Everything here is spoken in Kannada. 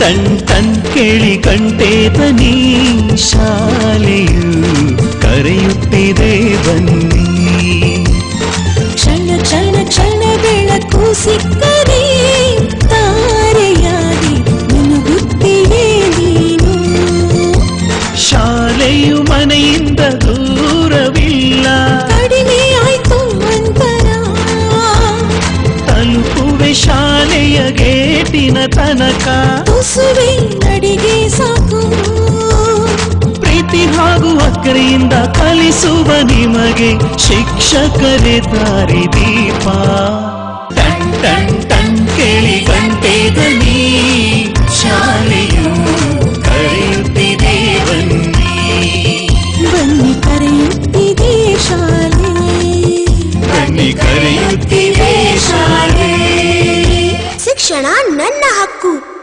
ಟನ್ ಟನ್ ಕೇಳಿ ಕಂಟೆ ಬನ್ನಿ ಶಾಲೆಯು ಕರೆಯುತ್ತಿದೆ ಬನ್ನಿ ಕ್ಷಣ ಕ್ಷಣ ಕ್ಷಣ ಬೆಳಕು ಸಿಕ್ಕರೆ ತಾರೆಯಾಗಿ ಮಿನುಗುತ್ತೀಯೇ ನೀನು ಶಾಲೆಯು ಮನೆಯಿಂದ ದೂರವಿಲ್ಲ ಕಡಿಮೆ ಆಯ್ತು ಅಂತರ ತಲುಪುವೆ ಶಾಲೆಯ ಗೇಟಿನ ತನಕ. ತುಸುವೆ ನಡಿಗೆ ಸಾಕು. ಪ್ರೀತಿ ಹಾಗೂ ಅಕ್ಕರೆಯಿಂದ ಕಲಿಸುವ ನಿಮಗೆ ಶಿಕ್ಷಕರೇ ದಾರಿ ದೀಪ. ಟನ್ ಟನ್ ಟನ್ ಕೇಳಿ ಗಂಟೆ ದನಿ ಶಾಲೆಯು ಕರೆಯುತ್ತಿದೆ ಬನ್ನಿ. ಬನ್ನಿ ಕರೆಯುತ್ತಿದೆ ಶಾಲೆ. ಬನ್ನಿ ಕರೆಯುತ್ತಿದೆ ಶಾಲೆ. ಕ್ಷಣ ನನ್ನ ಹಕ್ಕು.